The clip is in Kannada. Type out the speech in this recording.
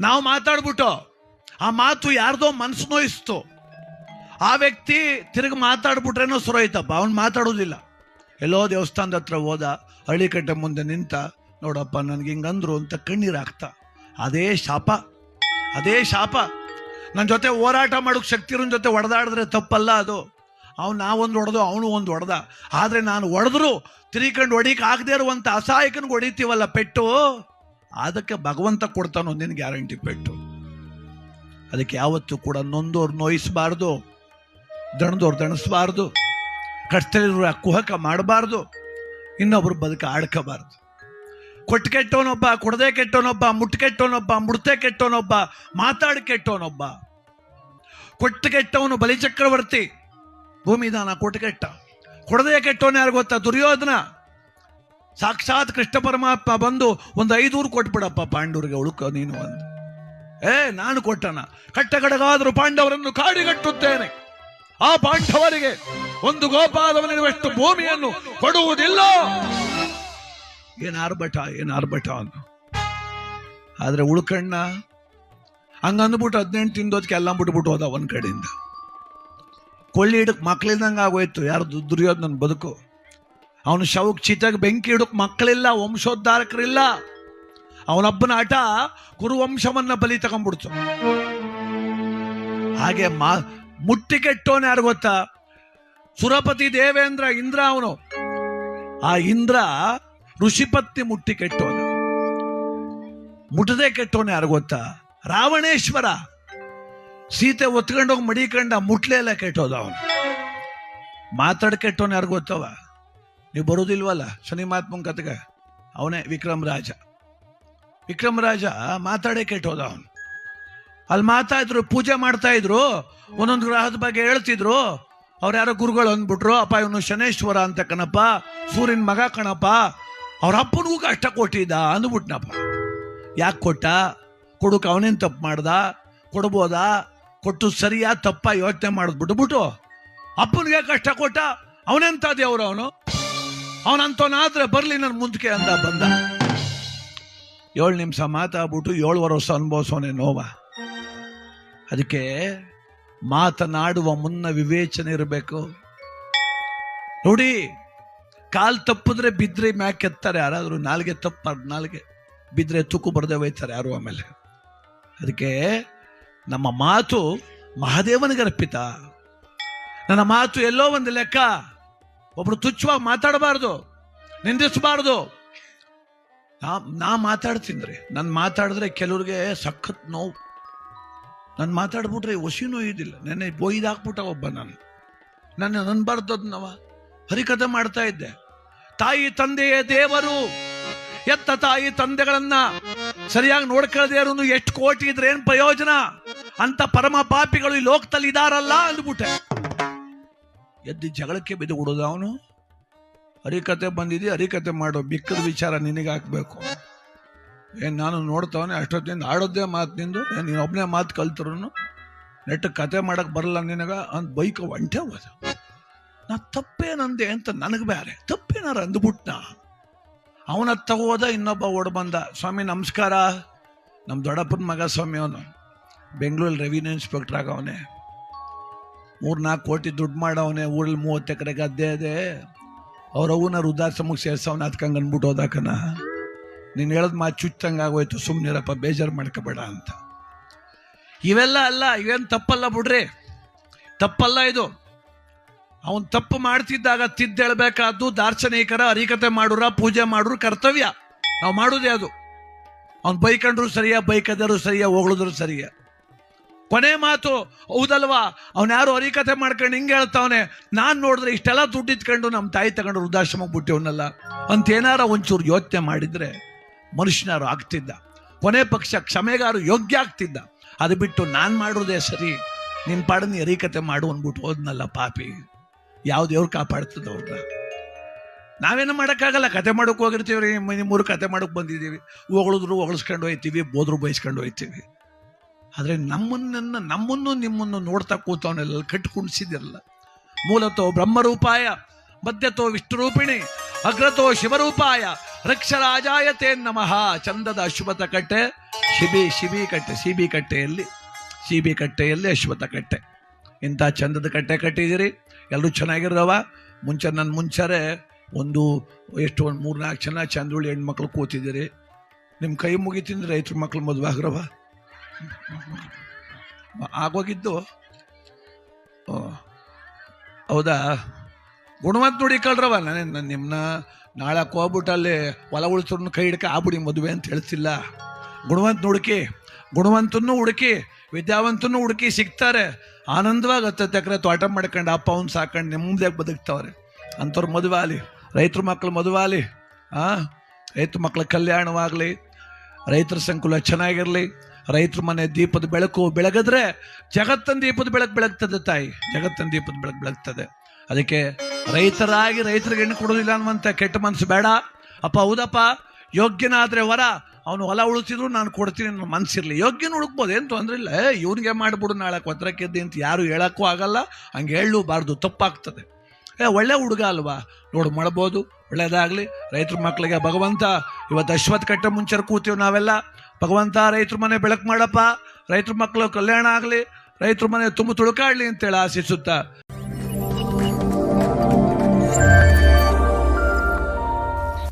ನಾವು ಮಾತಾಡ್ಬಿಟ್ಟು ಆ ಮಾತು ಯಾರ್ದೋ ಮನಸ್ಸು ನೋಯಿಸ್ತು. ಆ ವ್ಯಕ್ತಿ ತಿರುಗಿ ಮಾತಾಡ್ಬಿಟ್ರೇನೋ ಸುರೋಯ್ತಪ್ಪ ಅವ್ನು ಮಾತಾಡೋದಿಲ್ಲ. ಎಲ್ಲೋ ದೇವಸ್ಥಾನದ ಹತ್ರ ಹೋದ, ಹಳ್ಳಿಕಟ್ಟೆ ಮುಂದೆ ನಿಂತ, ನೋಡಪ್ಪ, ನನಗೆ ಹಿಂಗಂದ್ರು ಅಂತ ಕಣ್ಣೀರು ಆಗ್ತಾ ಅದೇ ಶಾಪ ಅದೇ ಶಾಪ. ನನ್ನ ಜೊತೆ ಹೋರಾಟ ಮಾಡೋಕೆ ಶಕ್ತಿರನ್ ಜೊತೆ ಹೊಡೆದಾಡಿದ್ರೆ ತಪ್ಪಲ್ಲ ಅದು. ಅವ್ನು ಒಂದು ಹೊಡೆದು, ಅವನು ಒಂದು ಹೊಡೆದ. ಆದರೆ ನಾನು ಹೊಡೆದ್ರು ತಿರ್ಕೊಂಡು ಹೊಡಿಕ್ ಆಗದೆ ಇರುವಂಥ ಅಸಹಾಯಕನಿಗೆ ಹೊಡಿತೀವಲ್ಲ ಪೆಟ್ಟು. ಅದಕ್ಕೆ ಭಗವಂತ ಕೊಡ್ತಾನೋ ನಿನ್ನ ಗ್ಯಾರಂಟಿ ಪೆಟ್ಟು. ಅದಕ್ಕೆ ಯಾವತ್ತೂ ಕೂಡ ನೊಂದೋರು ನೋಯಿಸಬಾರ್ದು, ದಣದೋರು ದಣಿಸ್ಬಾರ್ದು ಕಷ್ಟದಲ್ಲಿರುವ ಕುಹಕ ಮಾಡಬಾರ್ದು, ಇನ್ನೊಬ್ರು ಬದುಕ ಆಡ್ಕೋಬಾರ್ದು ಕೊಟ್ಟು ಕೆಟ್ಟವನೊಬ್ಬ, ಕೊಡದೆ ಕೆಟ್ಟವನೊಬ್ಬ, ಮುಟ್ಟು ಕೆಟ್ಟವನೊಬ್ಬ ಮುಡ್ತೆ ಕೆಟ್ಟವನೊಬ್ಬ, ಮಾತಾಡಿ ಕೆಟ್ಟವನೊಬ್ಬ. ಕೊಟ್ಟು ಕೆಟ್ಟವನು ಬಲಿಚಕ್ರವರ್ತಿ, ಭೂಮಿದಾನ ಕೊಟ್ಟು ಕೆಟ್ಟ. ಕೊಡದೆ ಕೆಟ್ಟವನು ಯಾರು ಗೊತ್ತಾ? ದುರ್ಯೋಧನ. ಸಾಕ್ಷಾತ್ ಕೃಷ್ಣ ಪರಮಾತ್ಮ ಬಂದು ಒಂದು ಐದೂರು ಕೊಟ್ಬಿಡಪ್ಪ ಪಾಂಡವರಿಗೆ ಉಳುಕ ನೀನು ಒಂದು ಏ, ನಾನು ಕೊಟ್ಟಣ ಕಟ್ಟಗಡಗಾದರೂ ಪಾಂಡವರನ್ನು ಕಾಡಿಗಟ್ಟುತ್ತೇನೆ. ಆ ಪಾಂಡವರಿಗೆ ಒಂದು ಗೋಪಾಲವನಿರುವಷ್ಟು ಭೂಮಿಯನ್ನು ಕೊಡುವುದಿಲ್ಲ. ಏನಾರ್ಭಟ ಆರ್ಭಟ ಏನ್ ಆರ್ಭಟ ಅನ್ನು ಆದ್ರೆ ಉಳ್ಕಣ್ಣ, ಹಂಗಂದ್ಬಿಟ್ಟು ಹದಿನೆಂಟು ತಿಂದೋದಕ್ಕೆ ಎಲ್ಲ ಬಿಟ್ಬಿಟ್ಟು ಹೋದ ಒಂದು ಕಡೆಯಿಂದ. ಕೊಳ್ಳಿ ಹಿಡಕ್ಕೆ ಮಕ್ಳಿಲ್ದಂಗೆ ಆಗೋಯ್ತು ಯಾರು ನನ್ನ ಬದುಕು. ಅವನು ಶವಕ್ ಚಿತಾಗ ಬೆಂಕಿ ಇಡಕ್ ಮಕ್ಕಳಿಲ್ಲ, ವಂಶೋದ್ಧಾರಕರಿಲ್ಲ. ಅವನೊಬ್ಬನ ಆಟ ಕುರುವಂಶವನ್ನ ಬಲಿ ತಗೊಂಡ್ಬಿಡ್ತು. ಹಾಗೆ ಮಾ ಮುಟ್ಟಿ ಕೆಟ್ಟೋನ್ ಯಾರು ಗೊತ್ತಾ? ಸುರಪತಿ ದೇವೇಂದ್ರ, ಇಂದ್ರ ಅವನು. ಆ ಇಂದ್ರ ಋಷಿಪತ್ನಿ ಮುಟ್ಟಿ ಕೆಟ್ಟೋನು ಮುಟ್ಟದೆ ಕೆಟ್ಟೋನ್ ಯಾರು ಗೊತ್ತಾ? ರಾವಣೇಶ್ವರ. ಸೀತೆ ಒತ್ಕೊಂಡೋಗಿ ಮಡಿಕಂಡ ಮುಟ್ಲೆ ಎಲ್ಲ ಕೆಟ್ಟೋದ ಅವನು ಮಾತಾಡ್ ಕೆಟ್ಟೋನ್ ಯಾರು ಗೊತ್ತವ? ನೀವು ಬರೋದಿಲ್ವಲ್ಲ? ಶನಿ ಮಹಾತ್ಮನ್ ಕತೆಗೆ. ಅವನೇ ವಿಕ್ರಮ್ ರಾಜ. ವಿಕ್ರಮ್ ರಾಜ ಮಾತಾಡೇ ಕೆಟ್ಟೋದ ಅವನು. ಅಲ್ಲಿ ಮಾತಾಡಿದ್ರು ಪೂಜೆ ಮಾಡ್ತಾ ಇದ್ರು, ಒಂದೊಂದು ಗ್ರಹದ ಬಗ್ಗೆ ಹೇಳ್ತಿದ್ರು. ಅವ್ರು ಯಾರೋ ಗುರುಗಳು ಅಂದ್ಬಿಟ್ರು, ಅಪ್ಪ, ಇವನು ಶನೇಶ್ವರ ಅಂತ ಕಣಪ್ಪ, ಸೂರ್ಯನ ಮಗ ಕಣಪ್ಪ, ಅವ್ರ ಅಪ್ಪನಿಗೂ ಕಷ್ಟ ಕೊಟ್ಟಿದ್ದ ಅಂದ್ಬಿಟ್ನಪ್ಪ. ಯಾಕೆ ಕೊಟ್ಟ? ಕೊಡುಕ ಅವನೇನು ತಪ್ಪು ಮಾಡ್ದ? ಕೊಡ್ಬೋದ? ಕೊಟ್ಟು ಸರಿಯಾ ತಪ್ಪ ಯೋಚನೆ ಮಾಡಿದ್ಬಿಟ್ಬಿಟ್ಟು ಅಪ್ಪನಿಗೆ ಕಷ್ಟ ಕೊಟ್ಟ, ಅವನೆಂತ ದೇವ್ರು ಅವನು? ಅವನಂತವನಾದ್ರೆ ಬರಲಿ ನನ್ನ ಮುಂದಕ್ಕೆ ಅಂತ ಬಂದ. ಏಳು ನಿಮಿಷ ಮಾತಾಡ್ಬಿಟ್ಟು ಏಳುವರೆ ವರ್ಷ ಅನುಭವಿಸೋನೆ ನೋವ. ಅದಕ್ಕೆ ಮಾತನಾಡುವ ಮುನ್ನ ವಿವೇಚನೆ ಇರಬೇಕು. ನೋಡಿ, ಕಾಲ್ ತಪ್ಪಿದ್ರೆ ಬಿದ್ರೆ ಮ್ಯಾಕ್ ಎತ್ತಾರೆ ಯಾರಾದ್ರೂ ನಾಲ್ಗೆ ತಪ್ಪ ನಾಲ್ಗೆ ಬಿದ್ರೆ ತುಕ್ಕು ಬರದೆ ಒಯ್ತಾರೆ ಯಾರು ಆಮೇಲೆ. ಅದಕ್ಕೆ ನಮ್ಮ ಮಾತು ಮಹಾದೇವನಿಗೆ ಅರ್ಪಿತ ನನ್ನ ಮಾತು ಎಲ್ಲೋ ಒಂದು ಲೆಕ್ಕ. ಒಬ್ರು ತುಚ್ಛವಾಗಿ ಮಾತಾಡಬಾರ್ದು, ನಿಂದಿಸಬಾರ್ದು. ನಾ ನಾ ಮಾತಾಡ್ತೀನಿ ಮಾತಾಡಿದ್ರೆ ಕೆಲವ್ರಿಗೆ ಸಖತ್ ನೋವು. ನಾನು ಮಾತಾಡ್ಬಿಟ್ರೆ ಒಸಿ ಇದಿಲ್ಲ ನೆನ್ನೆ ಬೊಯ್ದು ಹಾಕ್ಬಿಟ್ಟ ಒಬ್ಬ ನಾನು. ನನ್ನ ನನ್ಬಾರ್ದದ್ನವ ಹರಿಕಥೆ ಮಾಡ್ತಾ ಇದ್ದೆ. ತಾಯಿ ತಂದೆಯೇ ದೇವರು. ಎತ್ತ ತಾಯಿ ತಂದೆಗಳನ್ನ ಸರಿಯಾಗಿ ನೋಡ್ಕೊಳ್ಳದೆ ಇರೋನು ಎಷ್ಟು ಕೋಟಿ ಇದ್ರೆ ಏನ್ ಪ್ರಯೋಜನ? ಅಂತ ಪರಮ ಪಾಪಿಗಳು ಈ ಲೋಕದಲ್ಲಿ ಇದಾರಲ್ಲ ಅಂದ್ಬಿಟ್ಟೆ. ಎದ್ದು ಜಗಳಕ್ಕೆ ಬಿದ್ದು ಬಿಡೋದು ಅವನು? ಹರಿಕತೆ ಬಂದಿದೆ, ಹರಿಕತೆ ಮಾಡೋ, ಬಿಕ್ಕದ ವಿಚಾರ ನಿನಗೆ ಹಾಕ್ಬೇಕು. ಏನ್ ನಾನು ನೋಡ್ತಾವನೆ, ಅಷ್ಟೊತ್ತಿಂದ ಆಡೋದೇ ಮಾತು ನಿಂದು, ಏನು ನೀನು ಒಬ್ಬನೇ ಮಾತು ಕಲ್ತರು ನೆಟ್ಟ ಕತೆ ಮಾಡಕ್ಕೆ ಬರಲ್ಲ ನಿನಗೆ ಅಂತ ಬೈಕ್ ಒಂಟೆ ಹೋದ. ನಾ ತಪ್ಪೇನಂದೆ ಅಂತ ನನಗೆ ಬೇರೆ ತಪ್ಪೇನಾರ ಅಂದ್ಬಿಟ್ನ? ಅವನ ಹೋದ, ಇನ್ನೊಬ್ಬ ಓಡ್ ಬಂದ. ಸ್ವಾಮಿ, ನಮಸ್ಕಾರ. ನಮ್ಮ ದೊಡ್ಡಪ್ಪನ ಮಗ ಸ್ವಾಮಿ ಅವನು. ಬೆಂಗಳೂರಲ್ಲಿ ರೆವಿನ್ಯೂ ಇನ್ಸ್ಪೆಕ್ಟರ್ ಆಗವನೆ. ಮೂರ್ನಾಲ್ಕು ಕೋಟಿ ದುಡ್ಡು ಮಾಡವನೆ, ಊರಲ್ಲಿ ಮೂವತ್ತು ಎಕರೆ ಗದ್ದೆ ಇದೆ ಅವ್ರ ಅವನ ವೃದ್ಧಾಶ್ರಮಕ್ಕೆ ಸೇರ್ಸವನ ಅದಕ್ಕಂಗೆ ಅಂದ್ಬಿಟ್ಟು ಹೋದಾಕನ. ನೀನು ಹೇಳದ್ ಮಾತು ಚುಚ್ಚಂಗೆ ಆಗೋಯ್ತು ಸುಮ್ಮನಿರಪ್ಪ ಬೇಜಾರು ಮಾಡ್ಕೋಬೇಡ ಅಂತ. ಇವೆಲ್ಲ ಅಲ್ಲ, ಇವೇನು ತಪ್ಪಲ್ಲ ಬಿಡ್ರಿ. ತಪ್ಪಲ್ಲ ಇದು. ಅವನ್ ತಪ್ಪು ಮಾಡ್ತಿದ್ದಾಗ ತಿದ್ದೇಳ್ಬೇಕಾದ್ದು ದಾರ್ಶನಿಕರ ಹರಿಕತೆ ಮಾಡುರ, ಪೂಜೆ ಮಾಡುರು ಕರ್ತವ್ಯ. ನಾವು ಮಾಡುದೇ ಅದು. ಅವ್ನು ಬೈಕೊಂಡ್ರು ಸರಿಯಾ ಬೈಕದರು ಸರಿಯಾ, ಹೊಗಳಿದ್ರು ಸರಿಯಾ. ಕೊನೆ ಮಾತು, ಹೌದಲ್ವಾ? ಅವ್ನ ಯಾರು ಹರಿಕತೆ ಮಾಡ್ಕೊಂಡು ಹಿಂಗೆ ಹೇಳ್ತಾವನೆ, ನಾನು ನೋಡಿದ್ರೆ ಇಷ್ಟೆಲ್ಲ ದುಡ್ಡು ಇಟ್ಕೊಂಡು ನಮ್ಮ ತಾಯಿ ತಗೊಂಡು ವೃದ್ಧಾಶ್ರಮಕ್ಕೆ ಬಿಟ್ಟಿವನ್ನಲ್ಲ ಅಂತ ಏನಾರ ಒಂಚೂರು ಯೋಚನೆ ಮಾಡಿದ್ರೆ ಮನುಷ್ಯನಾರು ಆಗ್ತಿದ್ದ. ಕೊನೆ ಪಕ್ಷ ಕ್ಷಮೆಗಾರು ಯೋಗ್ಯ ಆಗ್ತಿದ್ದ. ಅದು ಬಿಟ್ಟು ನಾನು ಮಾಡೋದೇ ಸರಿ ನಿನ್ನ ಪಾಡನ್ನ ಹರಿಕತೆ ಮಾಡು ಅಂದ್ಬಿಟ್ಟು ಹೋದ್ನಲ್ಲ ಪಾಪಿ. ಯಾವ ದೇವ್ರು ಕಾಪಾಡ್ತದ ಅವ್ರನ್ನ ನಾವೇನು ಮಾಡೋಕ್ಕಾಗಲ್ಲ ಕತೆ ಮಾಡೋಕೆ ಹೋಗಿರ್ತೀವಿ ರೀ ನಿಮ್ಮೂರು ಕತೆ ಮಾಡೋಕೆ ಬಂದಿದ್ದೀವಿ. ಹೊಗಳಿದ್ರು ಹೊಗಳಿಸ್ಕೊಂಡು ಹೋಯ್ತೀವಿ, ಬೋದ್ರು ಬಯಸ್ಕೊಂಡು ಹೋಯ್ತೀವಿ. ಆದರೆ ನಮ್ಮನ್ನ, ನಮ್ಮನ್ನು ನಿಮ್ಮನ್ನು ನೋಡ್ತಾ ಕೂತವನ್ನೆಲ್ಲ ಕಟ್ಟಿ ಕುಣಿಸಿದಿರಲ್ಲ ಮೂಲತೋ ಬ್ರಹ್ಮರೂಪಾಯ, ಮಧ್ಯತೋ ವಿಷ್ಣುರೂಪಿಣಿ, ಅಗ್ರತೋ ಶಿವರೂಪಾಯ, ರಕ್ಷರಾಜಾಯತೆ ನಮಃ, ಚಂದದ ಅಶ್ವಥ ಕಟ್ಟೆ, ಶಿಬಿ ಶಿಬಿ ಕಟ್ಟೆ, ಸಿಬಿ ಕಟ್ಟೆಯಲ್ಲಿ ಸಿಬಿ ಕಟ್ಟೆಯಲ್ಲಿ ಅಶ್ವಥ ಕಟ್ಟೆ. ಇಂಥ ಚಂದದ ಕಟ್ಟೆ ಕಟ್ಟಿದ್ದೀರಿ, ಎಲ್ಲರೂ ಚೆನ್ನಾಗಿರೋವ? ಮುಂಚೆ ನನ್ನ ಮುಂಚೆರೆ ಒಂದು, ಎಷ್ಟು ಒಂದು ಮೂರು ನಾಲ್ಕು ಜನ ಚಂದ್ರುಳಿ ಹೆಣ್ಮಕ್ಳು ಕೂತಿದ್ದೀರಿ. ನಿಮ್ಮ ಕೈ ಮುಗಿತಿಂದ್ರೆ ರೈತರ ಮಕ್ಳು ಮದುವೆ ಆಗ್ರವ? ಆಗೋಗಿದ್ದು ಹೌದಾ? ಗುಣವಂತ ನೋಡಿ ಕಳ್ರವ, ನಾನೇ ನಾನು ನಿಮ್ಮನ್ನ ನಾಳೆ ಹೋಗ್ಬಿಟ್ಟು ಅಲ್ಲಿ ಹೊಲ ಉಳಿಸ್ರನ್ನ ಕೈ ಹಿಡ್ಕ ಆಗ್ಬಿಡಿ ಮದುವೆ ಅಂತ ಹೇಳ್ತಿಲ್ಲ ಗುಣವಂತ ಹುಡುಕಿ ಗುಣವಂತನೂ ಹುಡುಕಿ ವಿದ್ಯಾವಂತನೂ ಹುಡುಕಿ ಸಿಗ್ತಾರೆ. ಆನಂದವಾಗಿ ಹತ್ತತ್ತು ಎಕರೆ ತೋಟ ಮಾಡ್ಕೊಂಡು ಅಪ್ಪ, ಅವ್ನು ಸಾಕೊಂಡು ನೆಮ್ಮದಿಯಾಗಿ ಬದುಕ್ತಾವ್ರೆ. ಅಂಥವ್ರ ಮದುವೆ ಆಗಲಿ, ರೈತರ ಮಕ್ಳು ಮದುವೆ ಆಗಲಿ ಹಾಂ ರೈತರ ಮಕ್ಳ ಕಲ್ಯಾಣವಾಗಲಿ, ರೈತರ ಸಂಕುಲ ಚೆನ್ನಾಗಿರಲಿ ರೈತರ ಮನೆ ದೀಪದ ಬೆಳಕು ಬೆಳಗಿದ್ರೆ ಜಗತ್ತನ ದೀಪದ ಬೆಳಕು ಬೆಳಗ್ತದೆ ತಾಯಿ. ಜಗತ್ತನ ದೀಪದ ಬೆಳಕು ಬೆಳಗ್ತದೆ. ಅದಕ್ಕೆ ರೈತರಾಗಿ ರೈತರಿಗೆ ಹೆಣ್ಣು ಕೊಡೋದಿಲ್ಲ ಅನ್ನುವಂಥ ಕೆಟ್ಟ ಮನಸ್ಸು ಬೇಡ. ಅಪ್ಪ, ಹೌದಪ್ಪ, ಯೋಗ್ಯನಾದರೆ ವರ. ಅವನು ಹೊಲ ಉಳಿಸಿದ್ರು ನಾನು ಕೊಡ್ತೀನಿ ಅನ್ನೋ ಮನಸ್ಸಿರಲಿ. ಯೋಗ್ಯನ ಹುಡುಕ್ಬೋದು, ಏನು ತೊಂದ್ರೆ ಇಲ್ಲ. ಇವ್ನಿಗೆ ಮಾಡ್ಬಿಡು ನಾಳೆ ಕೊತ್ತರಕ್ಕಿದ್ದೆ ಅಂತ ಯಾರು ಹೇಳಕ್ಕೂ ಆಗಲ್ಲ. ಹಂಗೆ ಹೇಳಲೂಬಾರ್ದು, ತಪ್ಪಾಗ್ತದೆ. ಏ, ಒಳ್ಳೆ ಹುಡುಗ ಅಲ್ವಾ? ನೋಡು, ಮಾಡ್ಬೋದು, ಒಳ್ಳೇದಾಗಲಿ. ರೈತರ ಮಕ್ಕಳಿಗೆ ಭಗವಂತ, ಇವತ್ತು ಅಶ್ವತ್ ಕಟ್ಟ ಮುಂಚೆ ಕೂತೀವಿ ನಾವೆಲ್ಲ. ಭಗವಂತ, ರೈತರ ಮನೆ ಬೆಳಕು ಮಾಡಪ್ಪ, ರೈತರ ಮಕ್ಕಳು ಕಲ್ಯಾಣ ಆಗಲಿ, ರೈತರ ಮನೆ ತುಂಬ ತುಳುಕಾಡಲಿ ಅಂತೇಳಿ ಆಶಿಸುತ್ತಾ